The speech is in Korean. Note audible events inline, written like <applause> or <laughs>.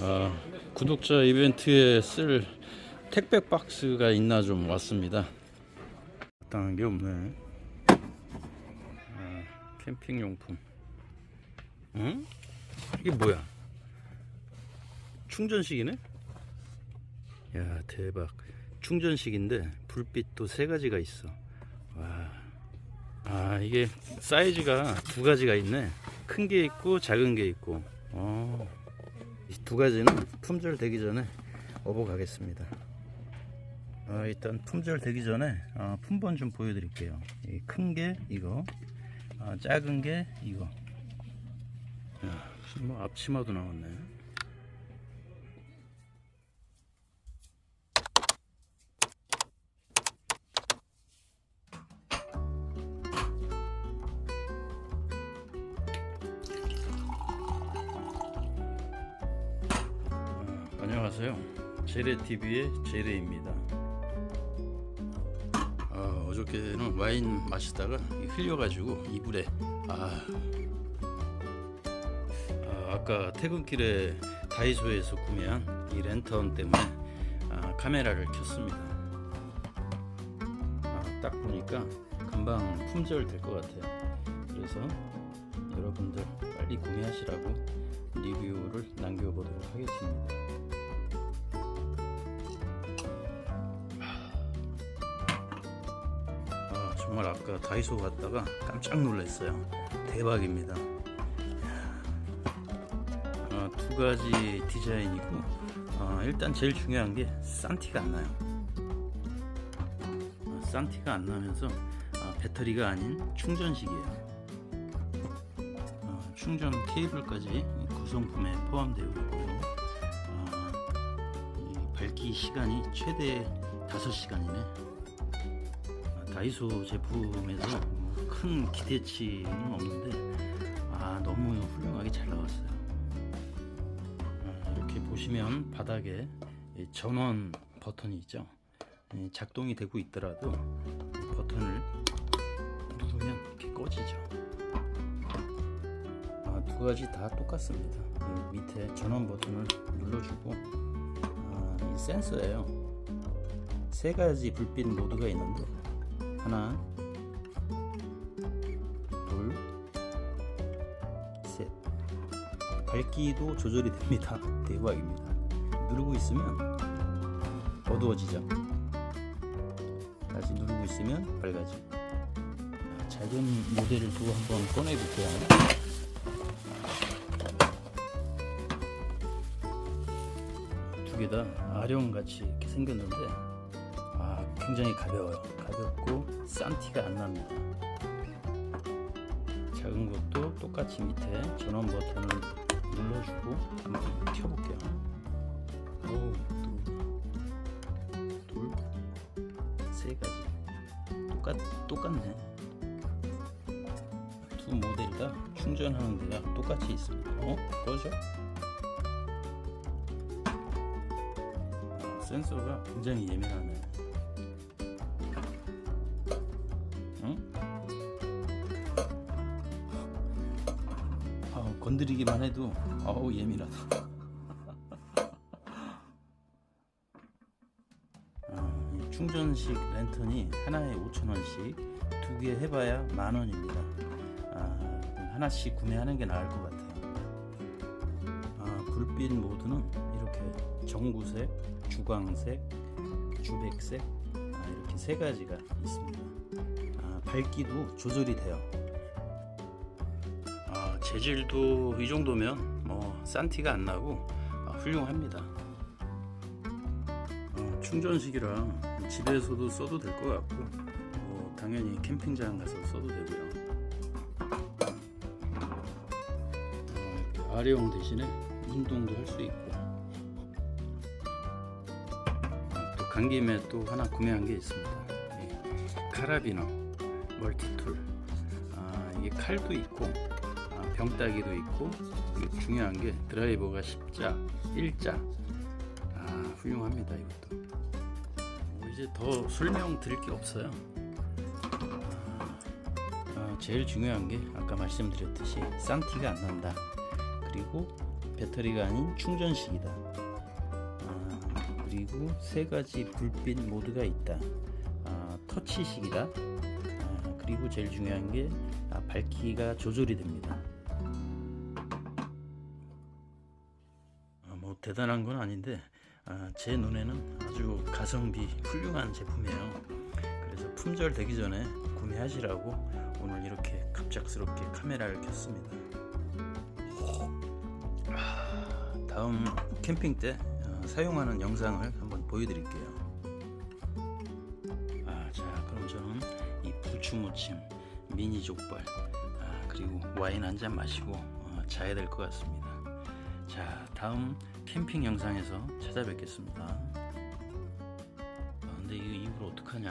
아, 구독자 이벤트에 쓸 택배 박스가 있나 좀 왔습니다. 마땅한 게 없네. 아, 캠핑 용품. 응? 이게 뭐야? 충전식이네? 야 대박. 충전식인데 불빛도 세 가지가 있어. 와. 아 이게 사이즈가 두 가지가 있네. 큰 게 있고 작은 게 있고. 어. 이두 가지는 품절 되기 전에 업어 가겠습니다. 아, 일단 품절 되기 전에 아, 품번 좀 보여드릴게요. 큰 게 이거, 아, 작은 게 이거. 야, 무슨 뭐 앞치마도 나왔네. 안녕하세요. 제레TV의 제레입니다. 아, 어저께는 와인 마시다가 흘려가지고 이불에 아, 아 아 까 퇴근길에 다이소에서 구매한 이 랜턴 때문에 아, 카메라를 켰습니다. 아, 딱 보니까 금방 품절 될 것 같아요. 그래서 여러분들 빨리 구매하시라고 리뷰를 남겨보도록 하겠습니다. 아, 정말 아까 다이소 갔다가 깜짝 놀랐어요. 대박입니다. 아, 두 가지 디자인이고 아, 일단 제일 중요한 게 산티가 안 나요. 아, 산티가 안 나면서 아, 배터리가 아닌 충전식이에요. 아, 충전 케이블까지 구성품에 포함되어 있고요. 아, 이 밝기 시간이 최대 5시간이네. 아, 다이소 제품에서 뭐큰 기대치는 없는데 아 너무 훌륭하게 잘 나왔어요. 아, 이렇게 보시면 바닥에 이 전원 버튼이 있죠. 이 작동이 되고 있더라도 이 버튼을 누르면 이렇게 꺼지죠. 아, 두 가지 다 똑같습니다. 이 밑에 전원 버튼을 눌러주고 아, 이 센서예요. 세 가지 불빛 모드가 있는데 하나, 둘, 셋. 밝기도 조절이 됩니다. <laughs> 대박입니다. 누르고 있으면 어두워지죠. 다시 누르고 있으면 밝아지고. 작은 모델을 또 한번 꺼내 볼게요. 두개 다 아령 같이 이렇게 생겼는데 아 굉장히 가벼워요. 가볍고 산티가 안 납니다. 작은 것도 똑같이 밑에 전원 버튼을 눌러주고 한번 켜볼게요. 오, 둘, 둘, 세 가지 똑같 똑같네. 두 모델 다 충전하는 데가 똑같이 있습니다. 어? 아, 센서가 굉장히 예민하네. 응? 아, 건드리기만 해도 아우 예민하다. <laughs> 아, 이 충전식 랜턴이 하나에 5,000원씩 두 개 해봐야 만 원입니다. 아, 하나씩 구매하는 게 나을 것 같아요. 아, 불빛 모드는 이렇게 정구색, 주광색, 주백색 아, 이렇게 세 가지가 있습니다. 아, 밝기도 조절이 돼요. 아, 재질도 이 정도면 뭐 산티가 안 나고 아, 훌륭합니다. 어, 충전식이라 집에서도 써도 될 것 같고 뭐 당연히 캠핑장 가서 써도 되고요. 어, 아령 대신에 운동도 할 수 있고 간 김에 또 하나 구매한 게 있습니다. 이 카라비너 멀티툴. 아, 이게 칼도 있고 아, 병따기도 있고 중요한 게 드라이버가 10자, 1자. 아, 훌륭합니다 이것도. 뭐 이제 더 설명 드릴 게 없어요. 아, 제일 중요한 게 아까 말씀드렸듯이 산티가 안 난다. 그리고 배터리가 아닌 충전식이다. 아, 그리고 세 가지 불빛 모드가 있다. 아, 터치식이다. 아, 그리고 제일 중요한 게 아, 밝기가 조절이 됩니다. 아, 뭐 대단한 건 아닌데 아, 제 눈에는 아주 가성비 훌륭한 제품이에요. 그래서 품절 되기 전에 구매하시라고 오늘 이렇게 갑작스럽게 카메라를 켰습니다. 아, 다음 캠핑 때 어, 사용하는 영상을 한번 보여드릴게요. 아, 자, 그럼 저는 이 부추무침, 미니 족발, 아, 그리고 와인 한 잔 마시고 어, 자야 될 것 같습니다. 자, 다음 캠핑 영상에서 찾아뵙겠습니다. 아, 근데 이거 입으로 어떡하냐?